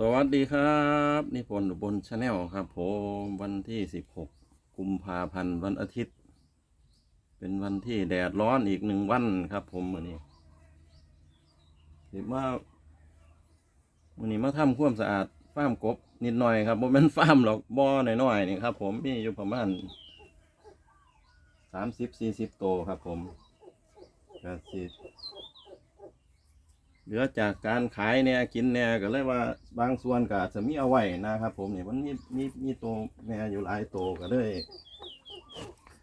สวัสดีครับนิพนธ์อุบนชาแนลครับผมวันที่สิบหกกุมภาพันธ์วันอาทิตย์ เป็นวันที่แดดร้อนอีกหนึ่งวันครับ ผมวันนี้สิมาวันนี้มาทำความสะอาดฟาร์มกบนิดหน่อยครับโมเมนฟาร์มหรอกบ่อหน่อยๆนี่ครับ ผมมีอยู่ประมาณสามสิบสี่สิบโตวครับ ผมก็สิ เหลือจากการขายเนี่ยกินเนี่ยก็เลยว่าบางส่วนก็จะมีเอาไว้นะครับ ผมเนี่ยมันมีมีมีตัวแม่อยู่หลายตัวก็เลย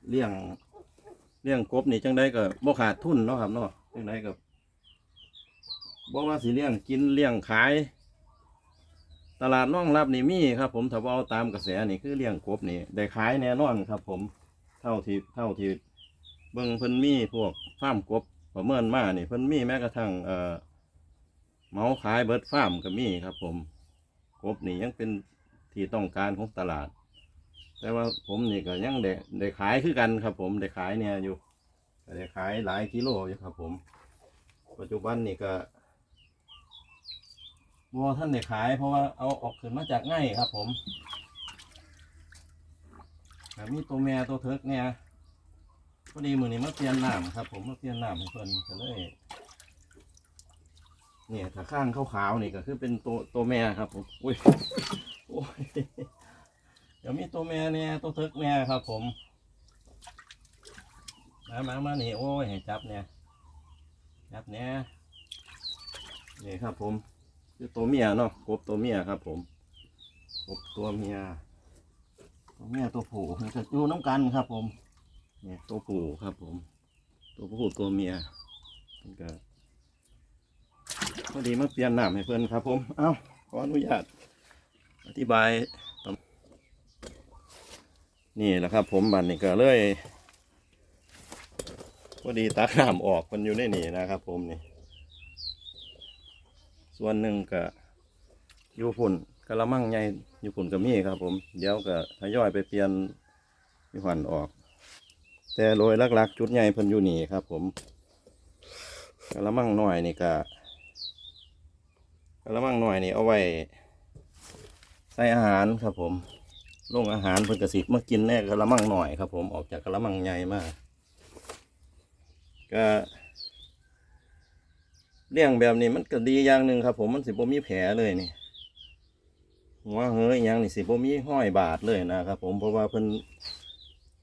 เลี้ยงเลี้ยงกบนี่จังได้ก็บ่ขาดทุนเนาะครับเนาะจังได้ก็บ่ว่าสิเลี้ยงกินเลี้ยงขาย ตลาดน้องรับนี่มีครับ ผมถ้าว่าเอาตามกระแสนี่คือเลี้ยงกบนี่ได้ขายแน่นอนครับ ผมเท่าที่เท่าที่เบิ่งเพิ่นมีพวกฟาร์มกบประเมินมานี่เพิ่นมีแม้กระทั่งเอ่อ เมาขายเบิร์ดฟาร์มก็มีครับ ผมกบนี่ยังเป็นที่ต้องการของตลาด แต่ว่าผมนี่ก็ยังได้ได้ขายคือกันครับ ผมได้ขายเนี่ยอยู่ก็ได้ขายหลายกิโลอยู่ครับ ผม ปัจจุบันนี่ก็บัวท่านได้ขายเพราะว่าเอาออกขึ้นมาจากง่ายครับ ผมแต่มีตัวแม่ตัวเทิกเนี่ยพอดีมือนี้มาเปลี่ยนน้ำครับ ผมมาเปลี่ยนน้ำให้เพิ่นก็เลย เนี่ยถ้าข้างขาวๆนี่ก็คือเป็นตัวตัวแม่ครับผมอุ้ยโอ้ยเดี๋ยวมีตัวแม่เนี่ยตัวเทิกแม่ครับ ผมมามามานี่โอ้ยจับเนี่ยจับเนี่ยนี่ครับ ผมคือตัวเมียเนาะกบตัวเมียครับ ผมกบตัวเมียตัวเมียตัวผู้จะอยู่น้ำกันครับ ผม เนี่ยตัวผู้ครับ ผม ตัวผู้ตัวเมียมันก็ พอดีมาเปลี่ยนน้ำให้เพื่อนครับผม เอ้า ขออนุญาต อธิบาย นี่แหละครับผมบันนี่ก็เลยพอดีตักน้ำออกมันอยู่ในนี่นะครับผมนี่ ส่วนหนึ่งก็อยู่ฝุ่นกระมังใหญ่อยู่ฝุ่นก็มีครับผม เดี๋ยวก็ทยอยไปเปลี่ยนมีหันออก แต่โดยลักๆ จุดใหญ่เพิ่นอยู่นี่ครับผมกระมังน้อยนี่ก็ กระมังหน่อยนี่เอาไว้ใส่อาหารครับผมลงอาหารเพิ่นกระสิมากินแน่กระมังหน่อยครับ ผมออกจากกระมังใหญ่มาก ก็เลี้ยงแบบนี้มันก็ดีอย่างหนึ่งครับ ผมมันสิบ่มีแผลเลยนี่หัวเฮ้ยยังนี่สิบ่มีห้อยบาดเลยนะครับ ผมเพราะว่าเพิ่น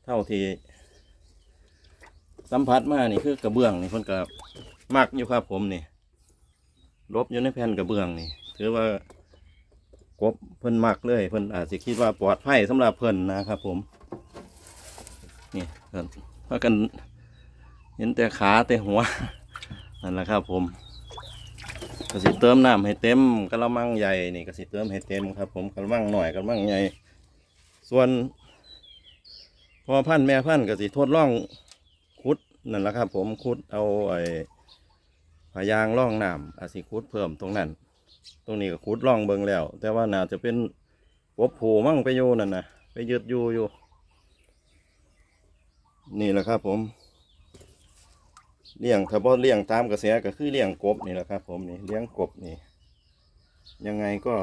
เท่าที่สัมผัสมานี่คือกระเบื้องนี่เพิ่นก็มักอยู่ครับ ผมนี่ ลบอยู่ในแผ่นกระเบื้องนี่ ถือว่ากบเพิ่นมักเลยเพิ่นอาจจะคิดว่าปลอดภัยสำหรับเพิ่นนะครับ ผม นี่เพิ่นพากันเห็นแต่ขาแต่หัวนั่นแหละครับ ผมกระสิเติมน้ำให้เต็มกระมังใหญ่นี่กระสิเติมให้เต็มครับ ผมกระมังหน่อยกระมังใหญ่ ส่วน พอพันธุ์แม่พันธุ์กสิทดลองคุดนั่นแหละครับ ผมคุดเอาไอ้ พายางร่องน้ำอาจสิคุดเพิ่มตรงนั้น ตรงนี้ก็คุดร่องเบิงแล้ว แต่ว่าน่าจะเป็นปบโผมั่งไปอยู่นั่นนะไปยึดอยู่อยู่ นี่แหละครับ ผมเลี้ยงถ้าบ่เลี้ยงตามกระแสก็คือเลี้ยงกบนี่แหละครับ ผมนี่เลี้ยงกบนี่ ยังไงก็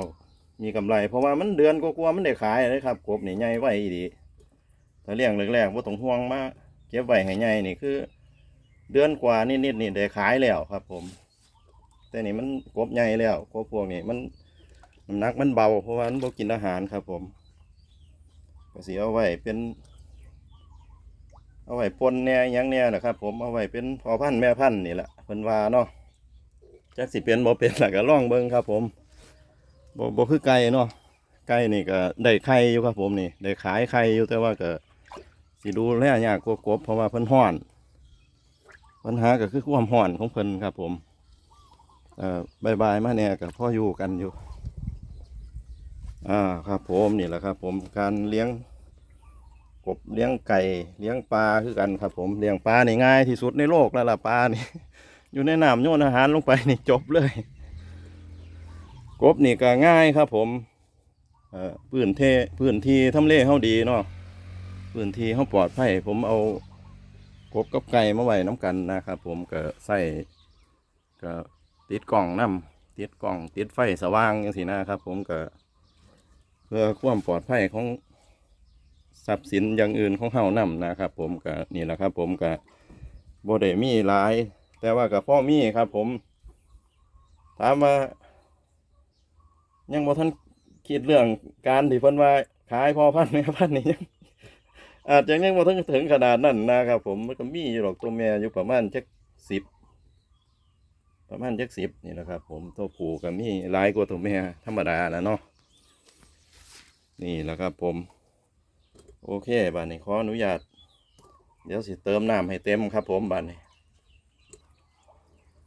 มีกำไร เพราะว่ามันเดือนกว่าๆมันได้ขายเลยครับกบนี่ใหญ่ไว้ดีถ้าเลี้ยงแรกๆว่าต้องห่วงมากเก็บไว้ให้ใหญ่นี่คือ เดือนกว่านิดๆนี่ได้ขายแล้วครับ ผม แต่นี่มันกบใหญ่แล้วกบพวกนี้มันน้ำหนักมันเบาเพราะว่ามันบ่กินอาหารครับ ผมก็สิเอาไว้เป็น เอาไว้ปนแน่ยังเนี่ยนะครับ ผมเอาไว้เป็นพอพันธุ์แม่พันธุ์นี่แหละเพิ่นว่าเนาะจักสิเป็นบ่เป็นหล่ะก็ลองเบิ่งครับ ผมบ่บ่คือไก่เนาะไก่นี่ก็ได้ไข่อยู่ครับ ผมนี่ได้ขายไข่อยู่แต่ว่าก็สิดูแลยากกว่ากบเพราะว่าเพิ่นฮ้อน ปัญหาก็คือความห่อนของเพิ่นครับ ผมเอ่อบายบายมาเนี่ยกับพ่ออยู่กันอยู่ อ่าครับผมนี่แหละครับ ผมการเลี้ยงกบเลี้ยงไก่เลี้ยงปลาคือกันครับ ผมเลี้ยงปลานี่ง่ายที่สุดในโลกแล้วล่ะปลานี่ อยู่ในน้ำโยนอาหารลงไปนี่จบเลย กบนี่ก็ง่ายครับ ผมเอ่อพื้นเทพื้นที่ทำเลเขาดีเนาะพื้นที่เขาปลอดภัยผมเอา กบกับไก่มาไว้น้ำกันนะครับผมก็ใส่ก็ติดกล่องน้ำติดกล้องติดไฟสว่างจังซี่นะครับ ผมก็เพื่อความปลอดภัยของทรัพย์สินอย่างอื่นของเฮานํนะครับ ผมก็นี่แหละครับ ผมก็บ่ได้มีหลาย แต่ว่าก็พอมีครับ ผม ถามว่ายังบ่ทันคิดเรื่องการที่เพิ่นว่าขายพ่อพันธุ์แม่พันธุ์นี่ยัง อาจจะยังบ่ถึงถึงขนาดนั้นนะครับผมมันก็มีอยู่หรอกตัวแม่อยู่ประมาณจักสิบประมาณจักสิบนี่แหละครับ ผมตัวผู้ก็มีหลายกว่าตัวแม่ธรรมดาแล้วเนาะนี่แหละครับผม โอเคบัดนี้ขออนุญาต เดี๋ยวสิเติมน้ำให้เต็มครับ ผมบัดนี้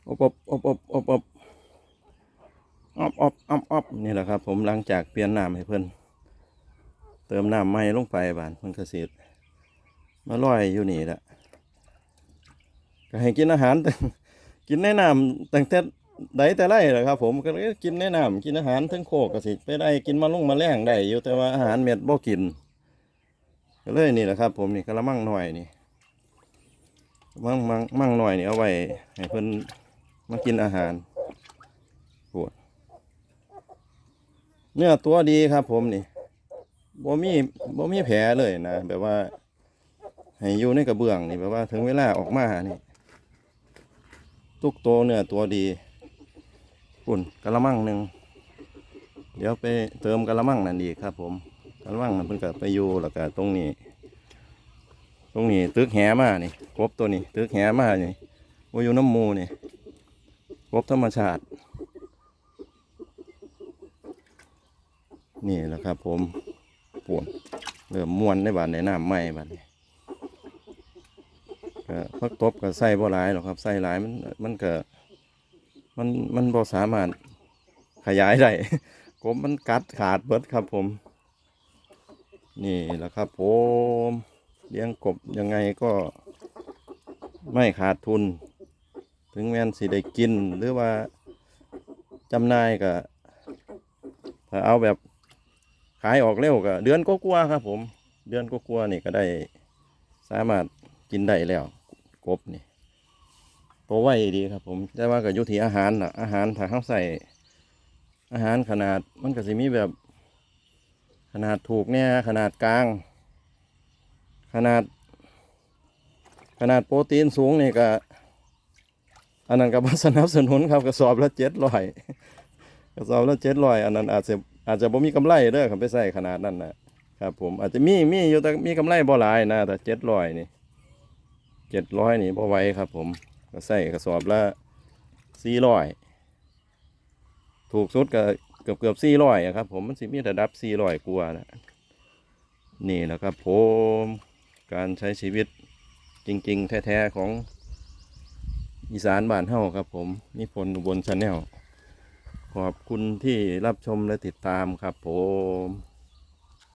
อบอบอบอบอบอบอบอบอบอบนี่แหละครับ ผมหลังจากเปลี่ยนน้ำให้เพิ่นเติมน้ำใหม่ลงไปบ้านเพิ่นก็สิ มาลอยอยู่นี่แหละก็ให้กินอาหารกินในะนำตั้งแต่ใดแต่ไรแหละครับ ผมก็เลยกินในะนำกินอาหารทั้งโคกก็สิไปได้กินมาลงมาแรงได้อยู่แต่ว่าอาหารเม็ดบ่กินก็เลยนี่แหละครับ ผมนี่กระมังหน่อยนี่มั่งมั่งมั่งหน่อยนี่เอาไว้ให้เพิ่นมากินอาหารปวดเนื้อตัวดีครับ ผมนี่บ่มีบ่มีแผลเลยนะแบบว่า ให้อยู่ในกระเบื้องนี่แบบว่าถึงเวลาออกมานี่ทุกโตเนื้อตัวดีปุ่นกระมังหนึ่งเดี๋ยวไปเติมกระมังนั่นดีครับ ผมกระมังนั่นเพิ่นก็ไปอยู่แล้วก็ตรงนี้ ตรงนี้ตึกแหมานี่กบตัวนี้ตึกแหมานี่ว่าอยู่น้ำมูนี่กบธรรมชาติ นี่แหละครับ ผมปวดเริ่มมวนในบานในน้ำไหม้บานนี้ ก็พักตบก็ใส่บ่หลายหรอกครับใส่หลายมันมันก็มันมันบ่สามารถขยายได้กบมันกัดขาดเบิดครับผม นี่แหละครับผมเลี้ยงกบยังไงก็ไม่ขาดทุน ถึงแม้นสิได้กินหรือว่าจำนายก็ถ้าเอาแบบขายออกเร็วก็เดือนก็กลัวครับผม เดือนก็กลัวนี่ก็ได้สามารถกินได้แล้ว กบนี่โตไวดีครับ ผมแต่ว่าก็อยู่ที่อาหารล่ะ อาหารถ้าเขาใส่ อาหารขนาดมันก็สิมีแบบ ขนาดถูกเนี่ยขนาดกลาง ขนาด ขนาดโปรตีนสูงนี่ก็อันนั้นก็บสนับสนุนครับกระสอบละเจ็ดร้อยกระสอบละเจ็ดร้อยอันนั้นอาจจะอาจจะบ่มีกำไรเด้อครับไปใส่ขนาดนั้นนะครับผมอาจจะมีมีอยู่แต่มีกำไรบ่หลายนะแต่เจ็ดร้อยนี่ เจ็ดร้อยนี่บ่ไหวครับ ผมก็ใส่กระสอบละสี่ร้อยถูกสุดก็เกือบเกือบสี่ร้อยครับ ผมมันสิมีระดับสี่ร้อยกว่านะนี่แหละครับผมการใช้ชีวิตจริง ๆ แท้ๆของอีสานบ้านเฮาครับ ผมนิพนธ์อุบลชาแนลขอบคุณที่รับชมและติดตามครับผม